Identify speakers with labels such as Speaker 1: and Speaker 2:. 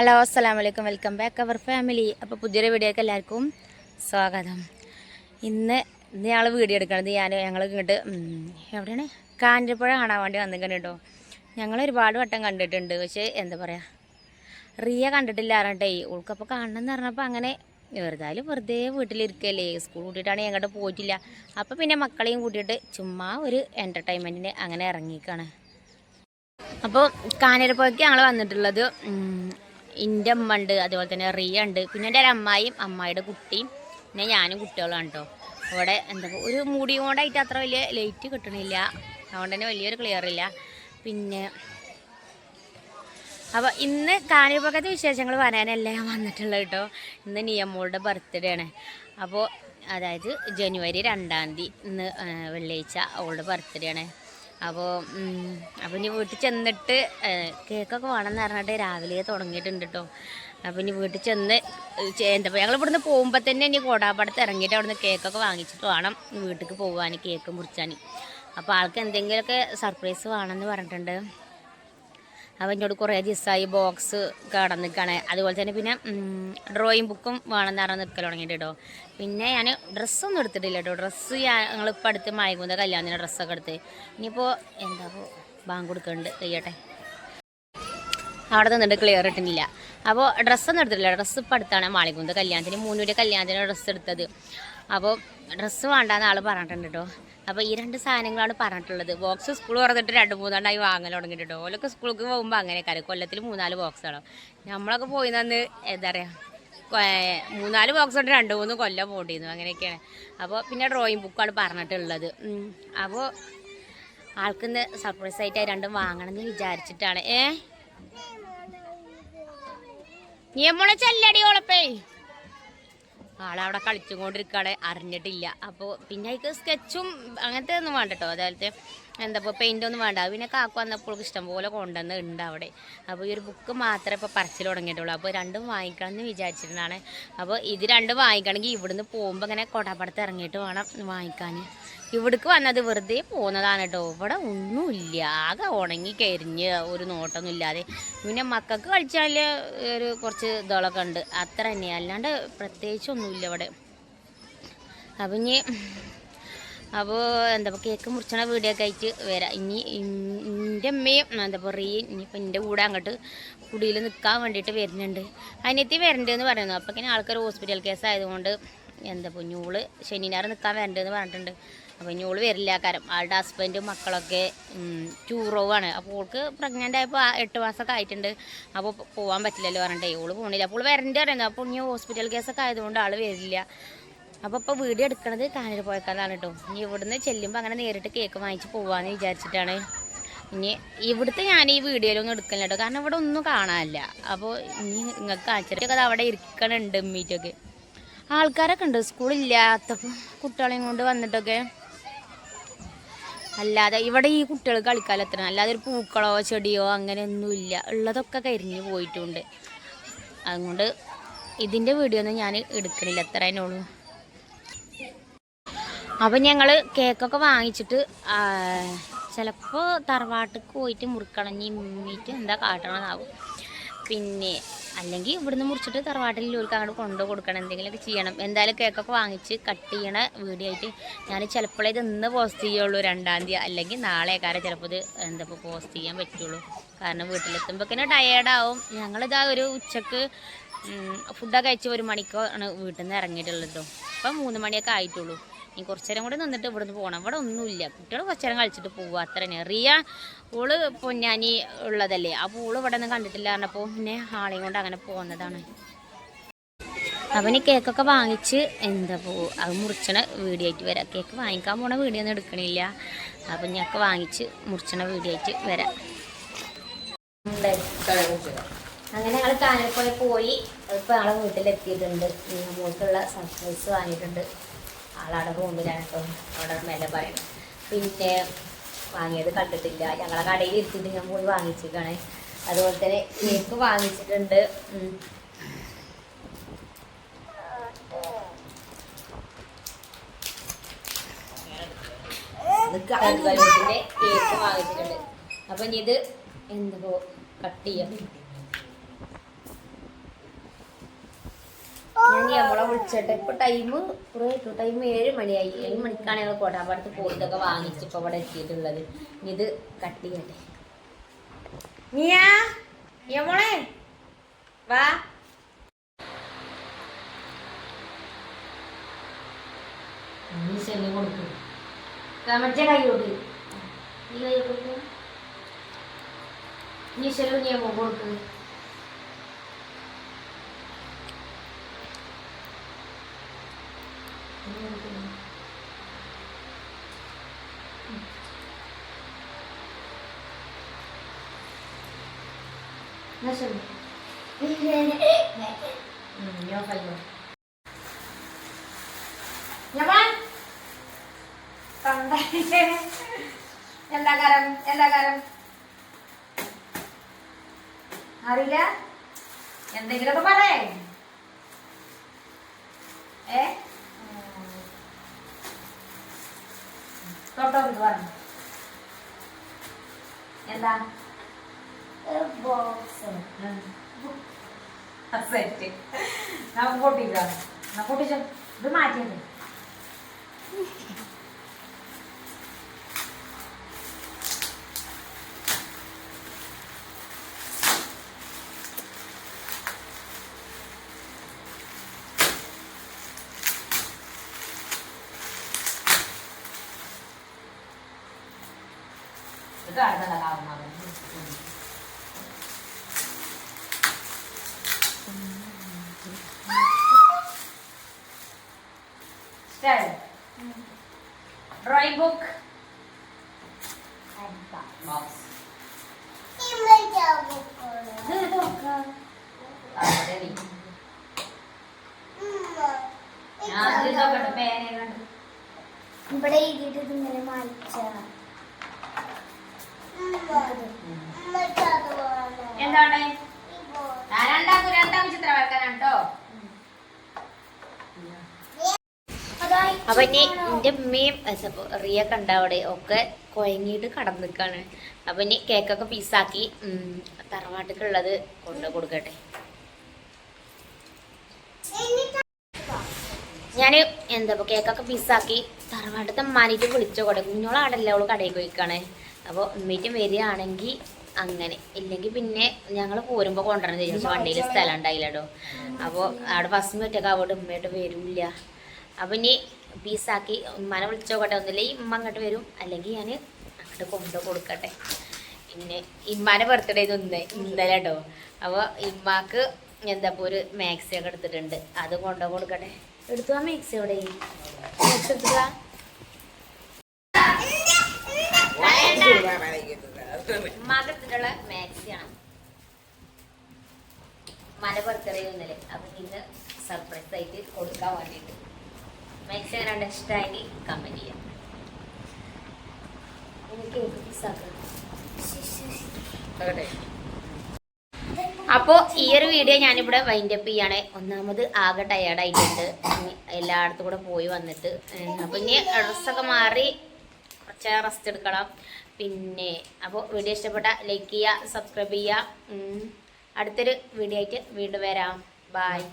Speaker 1: Hello അസ്സാം വലൈക്കും welcome back അവർ family. അപ്പോൾ പുതിയൊരു വീഡിയോക്ക് എല്ലാവർക്കും സ്വാഗതം. ഇന്ന് ഇന്ന് ഞങ്ങൾ വീഡിയോ എടുക്കണത് ഞാൻ ഞങ്ങൾ ഇങ്ങോട്ട് എവിടെയാണ്? കാഞ്ഞിരപ്പുഴ കാണാൻ വേണ്ടി വന്നിരിക്കണം കേട്ടോ. ഞങ്ങൾ ഒരുപാട് വട്ടം കണ്ടിട്ടുണ്ട്. പക്ഷേ എന്താ പറയുക റിയ കണ്ടിട്ടില്ല അറിഞ്ഞിട്ടേ കാണണം എന്ന് പറഞ്ഞപ്പോൾ അങ്ങനെ വെറുതായാലും വെറുതെ വീട്ടിലിരിക്കല്ലേ. സ്കൂൾ കൂട്ടിയിട്ടാണ് ഞങ്ങോട്ട് പോയിട്ടില്ല. അപ്പോൾ പിന്നെ മക്കളെയും കൂട്ടിയിട്ട് ചുമ്മാ ഒരു എന്റർടൈൻമെന്റിന് അങ്ങനെ ഇറങ്ങിക്കാണ് അപ്പോൾ കാഞ്ഞിരപ്പുഴയ്ക്ക് ഞങ്ങൾ വന്നിട്ടുള്ളത് എന്റെ അമ്മ ഉണ്ട് അതുപോലെ തന്നെ റിയ ഉണ്ട്. പിന്നെ എന്റെ ഒരു അമ്മായിയും അമ്മായിയുടെ കുട്ടിയും പിന്നെ ഞാനും കുട്ടികളും കേട്ടോ അവിടെ എന്താ ഒരു മുടി കൊണ്ടായിട്ട് അത്ര വലിയ ലൈറ്റ് കിട്ടണില്ല. അതുകൊണ്ട് തന്നെ വലിയൊരു ക്ലിയർ ഇല്ല. പിന്നെ അപ്പോൾ ഇന്ന് കാഞ്ഞിരപ്പുഴത്തെ വിശേഷങ്ങൾ പറയാനല്ല ഞാൻ വന്നിട്ടുള്ളത് കേട്ടോ ഇന്ന് നിയമോളുടെ ബർത്ത്ഡേ ആണ്. അപ്പോൾ അതായത് ജനുവരി രണ്ടാം തീയതി ഇന്ന് വെള്ളിയാഴ്ച അവളുടെ ബർത്ത്ഡേ ആണ്. അപ്പോൾ അപ്പോൾ ഇനി വീട്ടിൽ ചെന്നിട്ട് കേക്കൊക്കെ വേണമെന്ന് പറഞ്ഞിട്ട് രാവിലെ തുടങ്ങിയിട്ടുണ്ട് കേട്ടോ അപ്പോൾ ഇനി വീട്ടിൽ ചെന്ന് എന്താ ഞങ്ങൾ ഇവിടുന്ന് പോകുമ്പോൾ തന്നെ ഇനി കോടാപ്പടത്ത് ഇറങ്ങിയിട്ട് അവിടുന്ന് കേക്കൊക്കെ വാങ്ങിച്ചിട്ട് വേണം വീട്ടിലേക്ക് പോകാൻ കേക്ക് മുറിച്ചാൻ അപ്പോൾ ആൾക്ക് എന്തെങ്കിലുമൊക്കെ സർപ്രൈസ് വേണമെന്ന് പറഞ്ഞിട്ടുണ്ട്. അവൻ എന്നോട് കുറേ ദിവസമായി ബോക്സ് കടന്നിക്കാണ് അതുപോലെ തന്നെ പിന്നെ ഡ്രോയിങ് ബുക്കും വേണമെന്ന് പറഞ്ഞ് നിൽക്കൽ തുടങ്ങിയിട്ട് കേട്ടോ പിന്നെ ഞാൻ ഡ്രസ്സൊന്നും എടുത്തിട്ടില്ല കേട്ടോ ഡ്രസ്സ് ഞങ്ങളിപ്പോൾ അടുത്ത് മയങ്ങുന്ന കല്യാണത്തിന് ഡ്രസ്സൊക്കെ എടുത്ത്. ഇനിയിപ്പോൾ എന്താ ഇപ്പോൾ ബാങ്ക് കൊടുക്കുന്നുണ്ട് കഴിയട്ടെ. അവിടെ നിന്നിട്ട് ക്ലിയർ ഇട്ടിട്ടില്ല അപ്പോൾ ഡ്രസ്സൊന്നും എടുത്തിട്ടില്ല. ഡ്രസ്സ് ഇപ്പം അടുത്താണ് മാളികുന്ത് കല്യാണത്തിന്. മൂന്നൂരെ കല്യാണത്തിന് ഡ്രസ്സ് എടുത്തത്. അപ്പോൾ ഡ്രസ്സ് വേണ്ടാന്ന് ആൾ പറഞ്ഞിട്ടുണ്ട് കേട്ടോ അപ്പോൾ ഈ രണ്ട് സാധനങ്ങളാണ് പറഞ്ഞിട്ടുള്ളത്. ബോക്സ് സ്കൂൾ തുറന്നിട്ട് രണ്ട് മൂന്നെണ്ണമായി വാങ്ങൽ തുടങ്ങിയിട്ടുണ്ടോ. ഓലൊക്കെ സ്കൂൾക്ക് പോകുമ്പോൾ അങ്ങനെ കാര്യം കൊല്ലത്തിൽ മൂന്നാൽ ബോക്സാണോ നമ്മളൊക്കെ പോയി നിന്ന് എന്താ പറയുക മൂന്നാൽ ബോക്സ് ഉണ്ട് രണ്ട് മൂന്ന് കൊല്ലം പോണ്ടിരുന്നു അങ്ങനെയൊക്കെയാണ്. അപ്പോൾ പിന്നെ ഡ്രോയിങ് ബുക്കാണ് പറഞ്ഞിട്ടുള്ളത്. അപ്പോൾ ആൾക്കിന്ന് സർപ്രൈസ് ആയിട്ട് രണ്ടും വാങ്ങണം എന്ന് വിചാരിച്ചിട്ടാണ്. ഏ? നീ നമ്മളെ ചെല്ലടി ഓളപ്പേ. ആളവിടെ കളിച്ചുകൊണ്ടിരിക്കുകയാണ് അറിഞ്ഞിട്ടില്ല. അപ്പോൾ പിന്നെ അതിക്ക് സ്കെച്ചും അങ്ങനത്തെ ഒന്നും വേണ്ട കേട്ടോ അതായത് എന്താ ഇപ്പോൾ പെയിന്റ് ഒന്നും വേണ്ട. പിന്നെ കാക്കു വന്നപ്പോൾ ഇഷ്ടംപോലെ കൊണ്ടുവന്ന് ഉണ്ട് അവിടെ. അപ്പോൾ ഈ ഒരു ബുക്ക് മാത്രമേ ഇപ്പോൾ പറച്ചിൽ തുടങ്ങിയിട്ടുള്ളൂ. അപ്പോൾ രണ്ടും വാങ്ങിക്കണം എന്ന് വിചാരിച്ചിട്ടാണ് അപ്പോൾ ഇത് രണ്ടും വാങ്ങിക്കണമെങ്കിൽ ഇവിടുന്ന് പോകുമ്പോൾ ഇങ്ങനെ കൊടാപ്പടത്ത് ഇറങ്ങിയിട്ട് വേണം വാങ്ങിക്കാൻ ഇവിടേക്ക് വന്നത് വെറുതെ പോകുന്നതാണ് കേട്ടോ ഇവിടെ ഒന്നുമില്ല. ആകെ ഉണങ്ങി കരിഞ്ഞ് ഒരു നോട്ടൊന്നും ഇല്ലാതെ. പിന്നെ മക്കൾക്ക് കളിച്ചാൽ ഒരു കുറച്ച് ഇതളൊക്കെ ഉണ്ട്. അത്ര തന്നെ അല്ലാണ്ട് പ്രത്യേകിച്ചൊന്നുമില്ല ഇവിടെ. അപ്പം ഇനി അപ്പോൾ എന്താ പറയുക കേക്ക് മുറിച്ചണ വീഡിയോ ഒക്കെ ആയിട്ട് വരാം. ഇനി എന്റെ അമ്മയും എന്താ പറയുക ഇനിയിപ്പോൾ എന്റെ കൂടെ അങ്ങോട്ട് കുടിയിൽ നിൽക്കാൻ വേണ്ടിയിട്ട് വരുന്നുണ്ട്. അതിനെത്തി വരണ്ടെന്ന് പറയുന്നു. അപ്പോൾ ഇങ്ങനെ ആൾക്കാർ ഹോസ്പിറ്റൽ കേസ് ആയതുകൊണ്ട് എന്താ ഇപ്പോൾ ഞൂൾ ശനിനാറ് നിൽക്കാൻ വരണ്ടെന്ന് പറഞ്ഞിട്ടുണ്ട്. അപ്പോൾ ഞൂൾ വരില്ല. കാരണം ആളുടെ ഹസ്ബൻഡും മക്കളൊക്കെ ടൂറോവാണ് അപ്പോൾ ഓൾക്ക് പ്രഗ്നന്റ് ആയപ്പോൾ എട്ട് മാസമൊക്കെ ആയിട്ടുണ്ട്. അപ്പോൾ പോകാൻ പറ്റില്ലല്ലോ പറഞ്ഞിട്ടേ. ഓൾ പോകണില്ല അപ്പോൾ വരണ്ടേ പറയുന്നത് അപ്പോൾ ഇനി ഹോസ്പിറ്റൽ കേസൊക്കെ ആയതുകൊണ്ട് ആൾ വരില്ല. അപ്പോൾ ഇപ്പോൾ വീഡിയോ എടുക്കണത് കാനൂർ പോയക്കാലാണ് കേട്ടോ ഇനി ഇവിടുന്ന് ചെല്ലുമ്പോൾ അങ്ങനെ നേരിട്ട് കേക്ക് വാങ്ങിച്ച് പോവാന്ന് വിചാരിച്ചിട്ടാണ്. ഇനി ഇവിടുത്തെ ഞാൻ ഈ വീഡിയോയിലൊന്നും എടുക്കില്ല കേട്ടോ കാരണം ഇവിടെ ഒന്നും കാണാനില്ല. അപ്പോൾ ഇനി നിങ്ങൾക്ക് കാണിച്ചിട്ടൊക്കെ അത് അവിടെ ഇരിക്കണുണ്ട് ഉമ്മീറ്റൊക്കെ. ആൾക്കാരൊക്കെ ഉണ്ട്. സ്കൂളില്ലാത്തപ്പോൾ കുട്ടികളെയും കൊണ്ട് വന്നിട്ടൊക്കെ. അല്ലാതെ ഇവിടെ ഈ കുട്ടികൾ കളിക്കാൻ എത്ര അല്ലാതെ ഒരു പൂക്കളോ ചെടിയോ അങ്ങനെ അങ്ങനെയൊന്നുമില്ല ഉള്ളതൊക്കെ കരിഞ്ഞു പോയിട്ടുണ്ട്. അതുകൊണ്ട് ഇതിന്റെ വീഡിയോ ഒന്നും ഞാൻ എടുക്കണില്ല. എത്ര ഉള്ളൂ. അപ്പം ഞങ്ങൾ കേക്കൊക്കെ വാങ്ങിച്ചിട്ട് ചിലപ്പോൾ തറവാട്ടിക്ക് പോയിട്ട് മുറിക്കളഞ്ഞ് ഇനി എന്താ കാട്ടണമെന്നാവും പിന്നെ അല്ലെങ്കിൽ ഇവിടുന്ന് മുറിച്ചിട്ട് തറവാട്ടിൽ ജോലിക്ക് അങ്ങോട്ട് കൊണ്ടു കൊടുക്കണം. എന്തെങ്കിലുമൊക്കെ ചെയ്യണം. എന്തായാലും കേക്കൊക്കെ വാങ്ങിച്ച് കട്ട് ചെയ്യണ വീഡിയോ ആയിട്ട് ഞാൻ ചിലപ്പോഴേ ഇത് ഇന്ന് പോസ്റ്റ് ചെയ്യുള്ളൂ രണ്ടാം തീയതി. അല്ലെങ്കിൽ നാളെ കാരണം ചിലപ്പോൾ ഇത് എന്താ പോസ്റ്റ് ചെയ്യാൻ പറ്റുള്ളൂ. കാരണം വീട്ടിലെത്തുമ്പോഴേക്കിനും ടയേർഡാവും ഞങ്ങളിതാ ഒരു ഉച്ചയ്ക്ക് ഫുഡൊക്കെ കഴിച്ച് ഒരു മണിക്കാണ് വീട്ടിൽ നിന്ന് ഇറങ്ങിയിട്ടുള്ളത് കേട്ടോ ഇപ്പം മൂന്ന് മണിയൊക്കെ ആയിട്ടുള്ളൂ. ഇനി കുറച്ച് നേരം കൂടെ നിന്നിട്ട് ഇവിടുന്ന് പോകണം ഇവിടെ ഒന്നുമില്ല. കുട്ടികൾ കുറച്ച് നേരം കളിച്ചിട്ട് പോവുക. അത്ര തന്നെ. റിയ ഓൾ പൊന്നാനി ഉള്ളതല്ലേ. ആ പൂൾ ഇവിടെ നിന്ന് കണ്ടിട്ടില്ല പറഞ്ഞപ്പോൾ പിന്നെ ആളെയും കൊണ്ട് അങ്ങനെ പോകുന്നതാണ് അവന് കേക്കൊക്കെ വാങ്ങിച്ച് എന്താ പോ അത് മുറിച്ചണ വീഡിയോ ആയിട്ട് വരാം. കേക്ക് വാങ്ങിക്കാൻ പോണ വീഡിയോ ഒന്നും എടുക്കണില്ല. അപ്പം ഞങ്ങൾക്ക് വാങ്ങിച്ച് മുറിച്ചണ വീഡിയോ ആയിട്ട് വരാം. അങ്ങനെ ഞങ്ങൾ കാനൽപ്പുഴ പോയി. ഇപ്പം ഞങ്ങളെ വീട്ടിലെത്തിയിട്ടുണ്ട്. മോൾക്കുള്ള സർപ്രൈസ് വാങ്ങിയിട്ടുണ്ട്. ആളവിടെ റൂമിലാണ് ഇപ്പം അവിടെ മേലെ പറയണം പിന്നെ വാങ്ങിയത് കണ്ടിട്ടില്ല. ഞങ്ങളെ കടയിൽ ഇരുത്തിയിട്ട് ഞാൻ പോയി വാങ്ങിച്ചിരിക്കണേ അതുപോലെ തന്നെ കേക്ക് വാങ്ങിച്ചിട്ടുണ്ട്. കേക്ക് വാങ്ങിച്ചിട്ടുണ്ട്. അപ്പൊ ഇനി ഇത് എന്തോ കട്ട് ചെയ്യാം. നിയമളെ വിളിച്ചിട്ട് ഇപ്പൊ ടൈം കുറേ ആയിട്ടു ടൈം ഏഴ് മണിയായി. ഏഴ് മണിക്കാണ് ഞങ്ങൾ കോട്ടാപ്പാടത്ത് പോയിട്ടൊക്കെ വാങ്ങിച്ച് ഇപ്പൊ ഇവിടെ എത്തിയിട്ടുള്ളത്. ഇത് കട്ട് ചെയ്യട്ടെ. നീയാ നിയമളെ വാ. നീ കൊടുക്കും. മറ്റേ നീ കൈ കൊടുക്കും. നീ കൊടുക്കും ശരി ഞാൻ കൈയോ എന്താ കാരം എന്താ കാരം അറിയില്ല എന്തെങ്കിലുമൊക്കെ പറയേ ഏ തൊട്ടോ ഇത് പറഞ്ഞു എന്താ സെറ്റ് നമുക്ക് പൊട്ടിക്കാം എന്നാ പൊട്ടിച്ചോ ഇത് മാറ്റിയത് ഇത് കാണുന്നല്ല Style. Drawing book. Box.
Speaker 2: ഇവിടെ എഴുതിയിട്ട് ഇങ്ങനെ മാറിച്ച
Speaker 1: എന്താണ് അപ്പൊ ഇനി എന്റെ ഉമ്മയും റിയ കണ്ട അവിടെ. ഒക്കെ കുഴങ്ങിയിട്ട് കടന്നു നിൽക്കാണ് അപ്പൊ ഇനി കേക്കൊക്കെ പീസാക്കി തറവാട്ടിക്കുള്ളത് കൊണ്ട് കൊടുക്കട്ടെ. ഞാൻ എന്താ കേക്കൊക്കെ പീസാക്കി തറവാട്ടത്തെ മാനിക്ക് വിളിച്ചോ കൊടുക്കും കുഞ്ഞോളാടല്ലേ അവൾ കടയിൽ പോയിക്കാണ്. അപ്പോൾ ഉമ്മയ്ക്കും വരികയാണെങ്കിൽ അങ്ങനെ. ഇല്ലെങ്കിൽ പിന്നെ ഞങ്ങൾ പോരുമ്പോൾ കൊണ്ടുവരണം ചെയ്യും. വണ്ടിയിൽ സ്ഥലം ഉണ്ടായില്ലടോ. അപ്പോൾ അവിടെ ഫസ്റ്റ് മറ്റൊക്കെ അവിടെ ഉമ്മയായിട്ട് വരില്ല. അപ്പം ഇനി പീസാക്കി ഉമ്മാനെ വിളിച്ചോക്കട്ടെ ഒന്നില്ലേ ഉമ്മ അങ്ങോട്ട് വരും. അല്ലെങ്കിൽ ഞാൻ അങ്ങോട്ട് കൊണ്ടു കൊടുക്കട്ടെ. പിന്നെ ഇമ്മാനെ ബർത്ത്ഡേ ഇന്ന് ഇന്നലെ കേട്ടോ അപ്പോൾ ഇമ്മാക്ക് എന്താ ഒരു മാക്സി ഒക്കെ എടുത്തിട്ടുണ്ട്. അത് കൊണ്ടു കൊടുക്കട്ടെ. എടുത്തു ആ മാക്സി അവിടെ? മാക്സിയാണ് മല പുറത്തിറങ്ങുന്നില്ലേ അപ്പം ഇന്ന് സർപ്രൈസ് ആയിട്ട് കൊടുക്കാൻ വേണ്ടിയിട്ട്. മാക്സി എങ്ങനെ ഇഷ്ടമായി കമന്റ് ചെയ്യാം. എനിക്ക് പീസാക്കണം അപ്പോൾ ഈ ഒരു വീഡിയോ ഞാനിവിടെ വൈൻഡ് അപ്പ് ചെയ്യാണ്. ഒന്നാമത് ആകെ ടയേർഡായിട്ടുണ്ട് ആയിട്ടുണ്ട്. എല്ലായിടത്തും കൂടെ പോയി വന്നിട്ട് അപ്പോൾ ഇനി ഡ്രസ്സൊക്കെ മാറി കുറച്ച് റെസ്റ്റ് എടുക്കണം. പിന്നെ അപ്പോൾ വീഡിയോ ഇഷ്ടപ്പെട്ട ലൈക്ക് ചെയ്യുക സബ്സ്ക്രൈബ് ചെയ്യുക. അടുത്തൊരു വീഡിയോ ആയിട്ട് വീണ്ടും വരാം. ബായ്